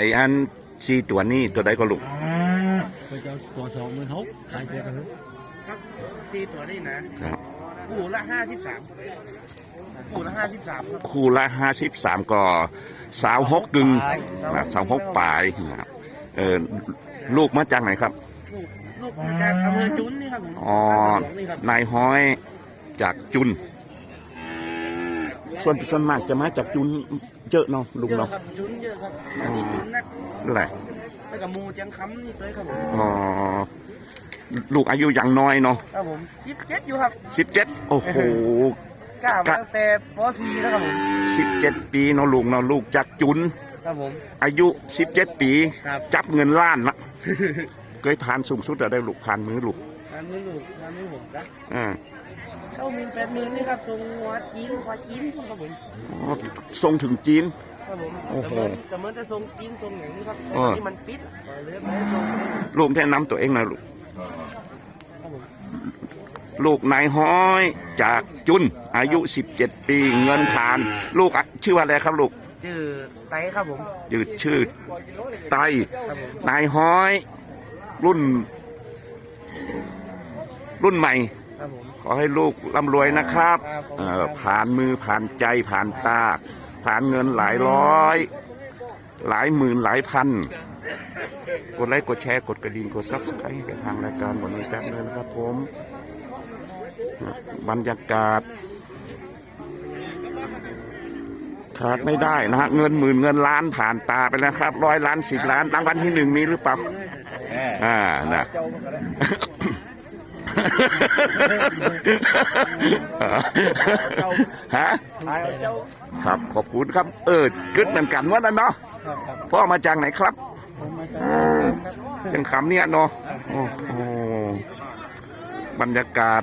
อ้อันชีตัวนี้ตัวใดก็ลูกไปเจ้าตัวสองหมื่นหกขายเจอกันเลยครับสี่ตัวนี่นะครับคู่ละห้าสิบสามคู่ละห้าสิบสามครับคู่ละห้าสิบสามก็สาวหกกึ่งนะสาวหกปลายนะครับเออลูกมาจากไหนครับ ลูกลูกมาจากอำเภอจุนนี่ครับผมอ๋อบ้านสวนหลวงนี่ครับนายห้อยจากจุน ส่วนส่วนมากจะมาจากจุนเยอะเนาะลุงเยอะเนาะครับจุนเยอะครับอันนี้จุนนักนั่นแหละแล้วกับหมูจังคำนี่ตัวครับผมอ๋อลูกอายุยังน้อยเนาะครับผมสิบเจ็ดอยู่ครับสิบเจ็ดโอ้โหกล้ามาตั้งแต่ป .4 แล้วครับผมสิบเจ็ดปีเนาะลูกเนาะลูกจากจุนครับผมอายุสิบเจ็ดปีครับจับเงินล้านละเคยผ่านสูงสุดอะได้ลูกผ่านมือลูกงานมือลูกงานมือผมจ้ะอ่า เข้ามีแปดหมื่นนี่ครับส่งหัวจีนหัวจีนครับผมอ๋อส่งถึงจีน ครับผมโอ้โหแต่เหมือนแต่เหมือนจะส่งจีนส่งอย่างนี้ครับแต่เออตอนนี้มันปิดก็เลยไม่ได้ส่งลูกแนะนำตัวเองหนะลูกครับผมลูกนายห้อยจากจุน อายุ 17 ปีเงินผ่าน ลูกอะชื่อว่าอะไรครับลูกชื่อไต้ครับผมยืดชื่อไตครับผมนายห้อย รุ่น รุ่นใหม่ ครับผม ขอให้ลูกร่ำรวยนะครับครับผม เอ่อผ่านมือผ่านใจผ่านตา ผ่านเงินหลายร้อย หลายหมื่นหลายพัน กดไลค์กดแชร์กดกระดิ่งกดซับสไครต์ให้กับทางรายการวันนี้แป๊บนึงนะครับผมบรรยากาศขาดไม่ได้นะฮะเงินหมื่นเงินล้านผ่านตาไปแล้วครับร้อยล้านสิบล้านรางวัลที่หนึ่งมีหรือเปล่าอ่านะ ฮะครับขอบคุณครับ เออเกิดเหมือนกันว่านั่นเนาะพ่อมาจากไหนครับจังคำเนี่ยเนาะโอ้โหบรรยากาศ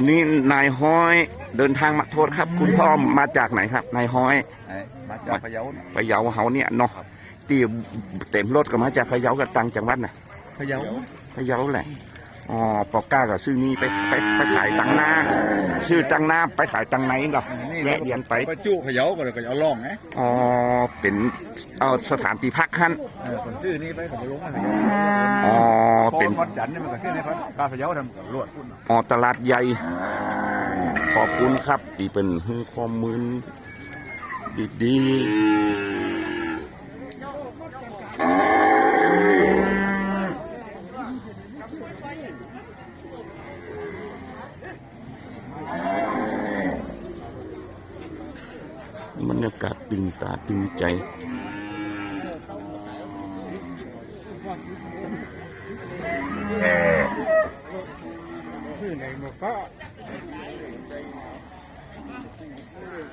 นนี้นายห้อยเดินทางมาโทษครับ คุณพ่อมาจากไหนครับ นายห้อยมาจากพะเยาน่ะพะเยาเฮาเนี่ยเนาะตีเต็มรถก็มาจากพะเยากับตังจังหวัดน่ะพะเยาพะเยาแหละ อ๋อปอกก้ากับซื้อนี่ไปไปไปขายตังหน้าซื้อตังหน้าไปขายตังไหนเหรอแวะเวียนไปไปจุพะเยาก็เลยก็เอาล่องไงอ๋อเป็นเอาสถานที่พักขั้นเออคนซื้อนี่ไปของลงมาพะเยาอ๋อพอเป็นวันจันทร์นี่มันก็ซื้อในพัดปลาพะเยาทำกับลวดพุ่นอ๋อตลาดใหญ่ขอบคุณครับที่เป็นให้ข้อมูลดีๆบรรยากาศ ตึงใจ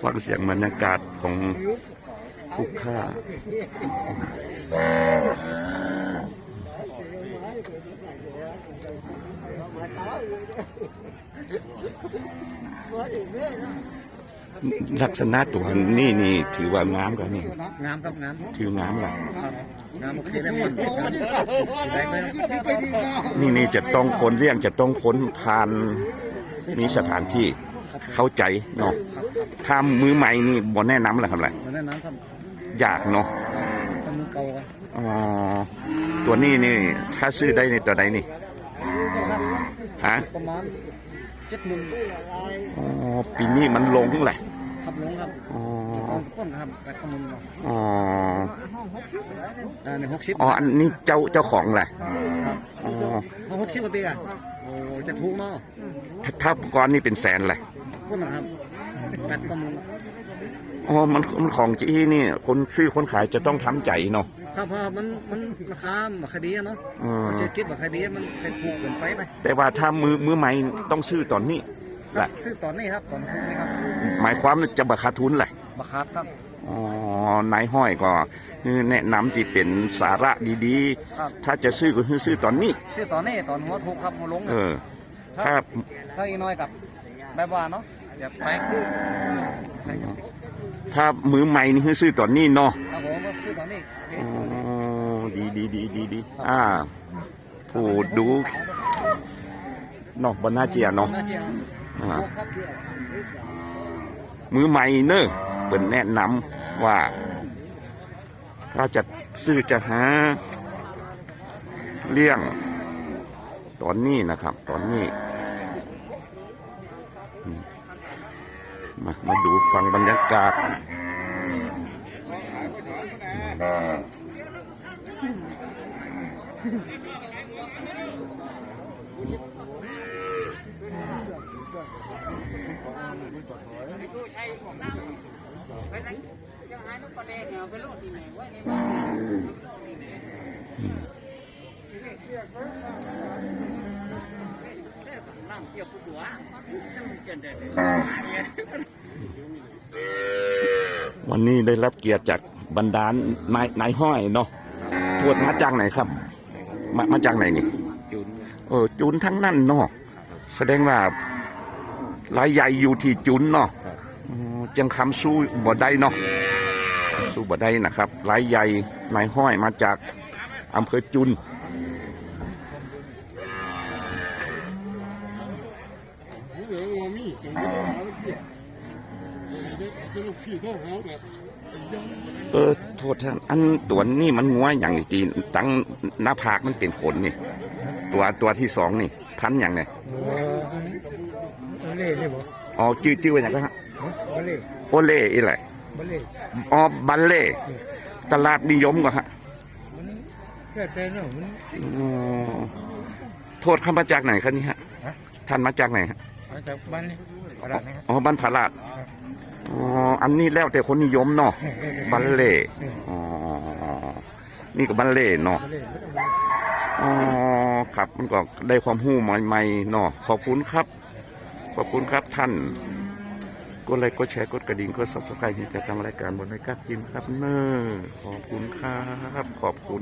ฟังเสียงบรรยากาศของผู้ฆ่าว่าอีกแม่นะ ลักษณะตัวนี่นี่ถือว่างามกว่านี่งามครับงามถืองามแหละงามโอเคแล้วมันสีแดงเลยนี่นี่จะต้องคนเลี้ยงจะต้องค้นผ่านมีสถานที่เข้าใจเนาะถ้ามือใหม่นี่บ่แนะนำแหละครับแหละมันแน่นอนครับอยากเนาะทำมือเก่ากันอ๋อตัวนี้นี่ถ้าซื้อได้ในตัวใดนี่ฮะประมาณเจ็ดหมื่นอ๋อปีนี้มันลงแหละ ขับลงครับอ๋อก้อนต้นครับแปดข้อมูลอ๋ออ่าในหกสิบอ๋ออันนี้เจ้าเจ้าของแหละครับอ๋อหกสิบกว่าปีอะโอ้จะถูกเนาะถ้าถ้าก่อนนี่เป็นแสนแหละพุ่นนะครับแปดข้อมูลอ๋อมันมันของจีนี่คนซื้อคนขายจะต้องทำใจเนาะคครับเพราะมันมันราคาบักคดีอะเนาะอืมเศรษฐกิจบักคดีมันไปถูกเกินไปไปแต่ว่าถ้ามือมือใหม่ต้องซื้อตอนนี้ ครัแหละบซื้อตอนนี้ครับตอนทุนนี้ครับหมายความว่าจะบักขาดทุนแหละบักครับครับ อ๋อนายห้อยก็แนะนำที่เป็นสาระดีครับ ๆ ถ้าจะซื้อก็คือซื้อตอนนี้ ซื้อตอนนี้ตอนหัวทุกครับหัวลงเออ ถ้าถ้าอีกน้อยกับแบบว่าเนาะแบบไปคือถ้ามือใหม่นี่คือซื้อตอนนี้เนาะ ครับผมก็ซื้อตอนนี้อ๋อดีดีดีดีดีอ่าผู้ดูเนอกบรรณาเจียเนาะ น่าจะอ่าครับ มือใหม่เนอะเป็นแนะนำว่า ถ้าจะซื้อจะหา เลี้ยง ตอนนี้นะครับ ตอนนี้มมามาดูฟังบรรยากาศ วันนี้ได้รับเกียรติจากบรรดาลนายนายห้อยเนาะตรวจมาจากไหนครับ มามาจากไหนนี่ จุน เออ จุนทั้งนั้นเนาะแสดงว่า รายใหญ่อยู่ที่จุนเนาะจังคำสู้บ่ได้เนาะสู้บ่ได้นะครับรายใหญ่นายห้อยมาจากอำเภอจุนเออโทษท่านอันตัวนี้มันงัวอย่างนี้ตีตั้งหน้าผากมันเป็นขนนี่ ตัวตัวที่สองนี่ พันอย่างไงเล่ เล่บ่อ๋อจื้อจื้อว่าอย่างไรฮะเล่โอเล่อีไรบ่เล่อ๋อบัลเล่ตลาดนิยมก็ฮะแค่แต่เนาะมันอ๋อโทษเข้ามาจากไหนครับนี่ฮะท่านมาจากไหนฮะมาจากบ้านนี่ตลาดนะครับอ๋อบ้านผาลาดอ๋ออันนี้แล้วแต่คนนิยมเนาะบัลเล่อ๋อนี่ก็บัลเล่เนาะเล่อ๋อครับมันก็ได้ความรู้ใหม่ๆเนาะขอบคุณครับ ขอบคุณครับท่าน กดไลค์กดแชร์กดกระดิ่งกดสับสไครต์ที่จะทำรายการบนรายการกินครับเนอขอบคุณครับ ขอบคุณ